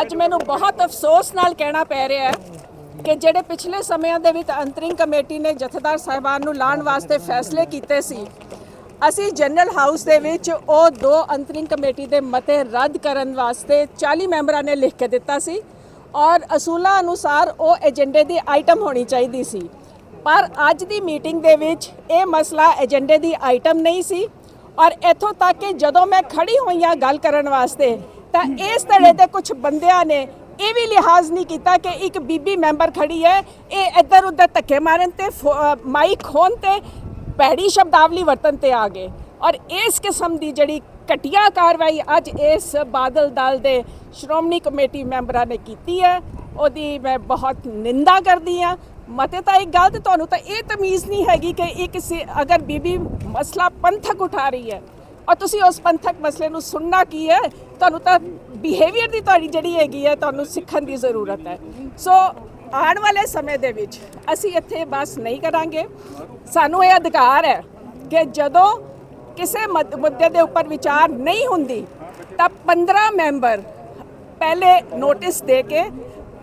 ਅੱਜ ਮੈਨੂੰ ਬਹੁਤ ਅਫਸੋਸ ਨਾਲ ਕਹਿਣਾ ਪੈ ਰਿਹਾ ਹੈ ਕਿ ਜਿਹੜੇ ਪਿਛਲੇ ਸਮਿਆਂ ਦੇ ਵਿੱਚ ਅੰਤਰਿੰਗ ਕਮੇਟੀ ਨੇ ਜਥੇਦਾਰ ਸਾਹਿਬਾਨ ਨੂੰ ਲਾਣ ਵਾਸਤੇ ਫੈਸਲੇ ਕੀਤੇ ਸੀ, ਅਸੀਂ ਜਨਰਲ ਹਾਊਸ ਦੇ ਵਿੱਚ ਉਹ ਦੋ ਅੰਤਰਿੰਗ ਕਮੇਟੀ ਦੇ ਮਤੇ ਰੱਦ ਕਰਨ ਵਾਸਤੇ 40 ਮੈਂਬਰਾਂ ਨੇ ਲਿਖ ਕੇ ਦਿੱਤਾ ਸੀ ਔਰ ਅਸੂਲਾਂ ਅਨੁਸਾਰ ਉਹ ਏਜੰਡੇ ਦੀ ਆਈਟਮ ਹੋਣੀ ਚਾਹੀਦੀ ਸੀ। ਪਰ ਅੱਜ ਦੀ ਮੀਟਿੰਗ ਦੇ ਵਿੱਚ ਇਹ ਮਸਲਾ ਏਜੰਡੇ ਦੀ ਆਈਟਮ ਨਹੀਂ ਸੀ ਔਰ ਇੱਥੋਂ ਤੱਕ ਕਿ ਜਦੋਂ ਮੈਂ ਖੜੀ ਹੋਈ ਹਾਂ ਗੱਲ ਕਰਨ ਵਾਸਤੇ ਤਾਂ ਇਸ ਧੜੇ ਦੇ ਕੁਝ ਬੰਦਿਆਂ ਨੇ ਇਹ ਵੀ ਲਿਹਾਜ਼ ਨਹੀਂ ਕੀਤਾ ਕਿ ਇੱਕ ਬੀਬੀ ਮੈਂਬਰ ਖੜੀ ਹੈ ਇਹ ਇੱਧਰ ਉੱਧਰ ਧੱਕੇ ਮਾਰਨ ਤੇ ਫੋ- ਅ, ਮਾਈਕ ਖੋਣ ਤੇ ਭੈੜੀ ਸ਼ਬਦਾਵਲੀ ਵਰਤਨ ਤੇ ਆ ਗਏ। ਔਰ ਇਸ ਕਿਸਮ ਦੀ ਜਿਹੜੀ ਘਟੀਆ ਕਾਰਵਾਈ ਅੱਜ ਇਸ ਬਾਦਲ ਦਲ ਦੇ ਸ਼੍ਰੋਮਣੀ ਕਮੇਟੀ ਮੈਂਬਰਾਂ ਨੇ ਕੀਤੀ ਹੈ ਉਹਦੀ ਮੈਂ ਬਹੁਤ ਨਿੰਦਾ ਕਰਦੀ ਹਾਂ। ਮਤੇ ਤਾਂ ਇੱਕ ਗੱਲ ਤੇ ਤੁਹਾਨੂੰ ਤਾਂ ਇਹ ਤਮੀਜ਼ ਨਹੀਂ ਹੈਗੀ ਕਿ ਇਹ ਕਿਸੇ ਅਗਰ ਬੀਬੀ ਮਸਲਾ ਪੰਥਕ ਉਠਾ ਰਹੀ ਹੈ ਔਰ ਤੁਸੀਂ ਉਸ ਪੰਥਕ ਮਸਲੇ ਨੂੰ ਸੁਣਨਾ ਕੀ ਹੈ? ਤੁਹਾਨੂੰ ਤਾਂ ਬਿਹੇਵੀਅਰ ਦੀ ਤੁਹਾਡੀ ਜਿਹੜੀ ਹੈਗੀ ਹੈ, ਤੁਹਾਨੂੰ ਸਿੱਖਣ ਦੀ ਜ਼ਰੂਰਤ ਹੈ। ਸੋ ਆਉਣ ਵਾਲੇ ਸਮੇਂ ਦੇ ਵਿੱਚ ਅਸੀਂ ਇੱਥੇ ਬਸ ਨਹੀਂ ਕਰਾਂਗੇ। ਸਾਨੂੰ ਇਹ ਅਧਿਕਾਰ ਹੈ ਕਿ ਜਦੋਂ ਕਿਸੇ ਮਦ- ਮੁੱਦੇ ਦੇ ਉੱਪਰ ਵਿਚਾਰ ਨਹੀਂ ਹੁੰਦੀ, ਤਾਂ 15 ਮੈਂਬਰ ਪਹਿਲੇ ਨੋਟਿਸ ਦੇ ਕੇ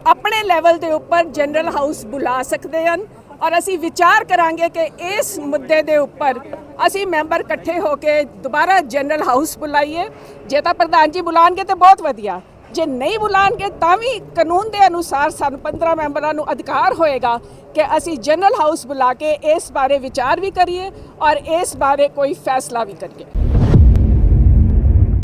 ਆਪਣੇ ਲੈਵਲ ਦੇ ਉੱਪਰ ਜਨਰਲ ਹਾਊਸ ਬੁਲਾ ਸਕਦੇ ਹਨ। ਔਰ ਅਸੀਂ ਵਿਚਾਰ ਕਰਾਂਗੇ ਕਿ ਇਸ ਮੁੱਦੇ ਦੇ ਉੱਪਰ ਅਸੀਂ ਮੈਂਬਰ ਇਕੱਠੇ ਹੋ ਕੇ ਦੁਬਾਰਾ ਜਨਰਲ ਹਾਊਸ ਬੁਲਾਈਏ। ਜੇ ਤਾਂ ਪ੍ਰਧਾਨ ਜੀ ਬੁਲਾਣਗੇ ਤੇ ਬਹੁਤ ਵਧੀਆ। ਜੇ ਨਹੀਂ ਬੁਲਾਣਗੇ ਤਾਂ ਵੀ ਕਾਨੂੰਨ ਦੇ ਅਨੁਸਾਰ ਸਾਨੂੰ 15 ਮੈਂਬਰਾਂ ਨੂੰ ਅਧਿਕਾਰ ਹੋਏਗਾ ਕਿ ਅਸੀਂ ਜਨਰਲ ਹਾਊਸ ਬੁਲਾ ਕੇ ਇਸ ਬਾਰੇ ਵਿਚਾਰ ਵੀ ਕਰੀਏ ਔਰ ਇਸ ਬਾਰੇ ਕੋਈ ਫੈਸਲਾ ਵੀ ਕਰੀਏ।